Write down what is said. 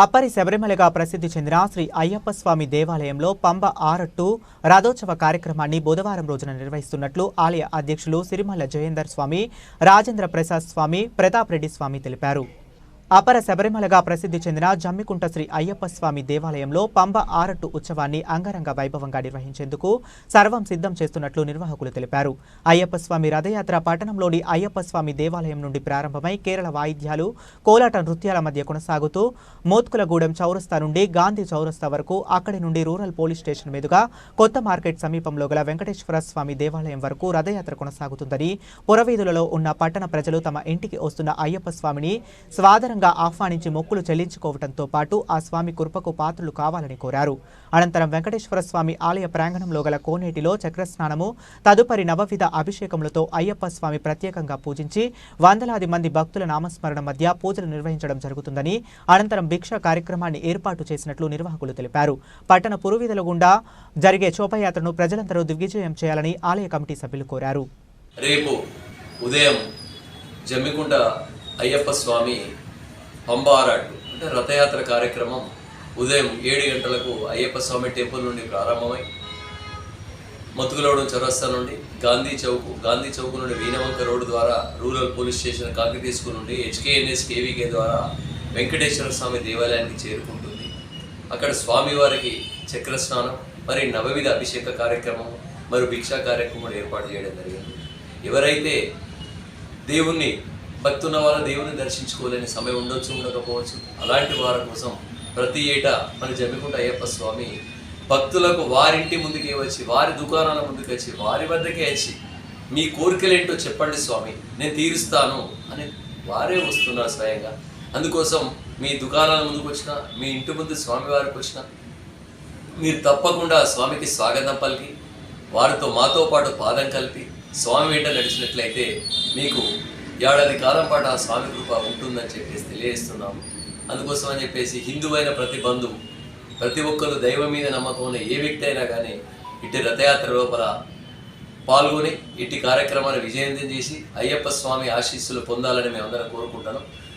అప్పరి శబరిమలగా ప్రసిద్ధి చెందిన శ్రీ అయ్యప్ప స్వామి దేవాలయంలో పంబ ఆరట్టు రథోత్సవ కార్యక్రమాన్ని బుధవారం రోజున నిర్వహిస్తున్నట్లు ఆలయ అధ్యక్షులు సిరిమల్ల జయేందర్ స్వామి రాజేంద్ర ప్రసాద్ స్వామి ప్రతాప్ రెడ్డి స్వామి తెలిపారు. అపర శబరిమలగా ప్రసిద్ధి చెందిన జమ్మికుంట శ్రీ అయ్యప్ప స్వామి దేవాలయంలో పంబ ఆరట్టు ఉత్సవాన్ని అంగరంగ వైభవంగా నిర్వహించేందుకు సర్వం సిద్ధం చేస్తున్నట్లు నిర్వాహకులు తెలిపారు. అయ్యప్ప స్వామి రథయాత్ర పట్టణంలోని అయ్యప్ప స్వామి దేవాలయం నుండి ప్రారంభమై కేరళ వాయిద్యాలు కోలాట నృత్యాల మధ్య కొనసాగుతూ మోత్కులగూడెం చౌరస్తా నుండి గాంధీ చౌరస్తా వరకు అక్కడి నుండి రూరల్ పోలీస్ స్టేషన్ మీదుగా కొత్త మార్కెట్ సమీపంలో గల వెంకటేశ్వర స్వామి దేవాలయం వరకు రథయాత్ర కొనసాగుతుందని పురవీధులలో ఉన్న పట్టణ ప్రజలు తమ ఇంటికి వస్తున్న అయ్యప్ప స్వామిని స్వాదరంగా ఆహ్వానించి మొక్కులు చెల్లించుకోవడంతో పాటు ఆ స్వామి కృపకు పాత్రలు కావాలని కోరారు. అనంతరం వెంకటేశ్వర స్వామి ఆలయ ప్రాంగణంలో గల కోనేటిలో చక్రస్నానము తదుపరి నవవిధ అభిషేకములతో అయ్యప్ప స్వామి ప్రత్యేకంగా పూజించి వందలాది మంది భక్తుల నామస్మరణ మధ్య పూజలు నిర్వహించడం జరుగుతుందని అనంతరం భిక్ష కార్యక్రమాన్ని ఏర్పాటు చేసినట్లు నిర్వాహకులు తెలిపారు. పట్టణ పురువీధుల గుండా జరిగే శోభయాత్రను ప్రజలందరూ దిగ్విజయం చేయాలని ఆలయ కమిటీ సభ్యులు కోరారు. రేపు ఉదయం జమ్మికుంట అయ్యప్ప స్వామి పంబారాటు అంటే రథయాత్ర కార్యక్రమం ఉదయం ఏడు గంటలకు అయ్యప్ప స్వామి టెంపుల్ నుండి ప్రారంభమై మతుకులవడం చౌరస్తా నుండి గాంధీ చౌక్ గాంధీ చౌక్ నుండి వీణవంక రోడ్డు ద్వారా rural police station Kakatiya school నుండి హెచ్కేఎన్ఎస్ కేవీకే ద్వారా వెంకటేశ్వర స్వామి దేవాలయానికి చేరుకుంటుంది. అక్కడ స్వామివారికి చక్ర స్నానం మరి నవవిధ అభిషేక కార్యక్రమం మరియు భిక్షా కార్యక్రమం ఏర్పాటు చేయడం జరిగింది. ఎవరైతే దేవుణ్ణి భక్తున్న వాళ్ళు దేవుని దర్శించుకోలేని సమయం ఉండొచ్చు ఉండకపోవచ్చు. అలాంటి వారి కోసం ప్రతి ఏటా మన జమ్మికుంట అయ్యప్ప స్వామి భక్తులకు వారింటి ముందుకే వచ్చి వారి దుకాణాల ముందుకు వచ్చి వారి వద్దకే వచ్చి మీ కోరికలేంటో చెప్పండి స్వామి నేను తీరుస్తాను అని వారే వస్తున్నారు స్వయంగా. అందుకోసం మీ దుకాణాల ముందుకు వచ్చిన మీ ఇంటి ముందు స్వామి వారికి వచ్చిన మీరు తప్పకుండా స్వామికి స్వాగతం పలికి వారితో మాతో పాటు పాదం కలిపి స్వామి వెంట నడిచినట్లయితే మీకు ఏడాది కాలం పాటు ఆ స్వామి కృప ఉంటుందని చెప్పేసి తెలియజేస్తున్నాము. అందుకోసం అని చెప్పేసి హిందువైన ప్రతి బంధువు ప్రతి ఒక్కరు దైవం మీద నమ్మకం ఉన్న ఏ వ్యక్తి అయినా కానీ ఇటు రథయాత్ర లోపల పాల్గొని ఇట్టి కార్యక్రమాన్ని విజయవంతం చేసి అయ్యప్ప స్వామి ఆశీస్సులు పొందాలని మేమందరం కోరుకుంటున్నాం.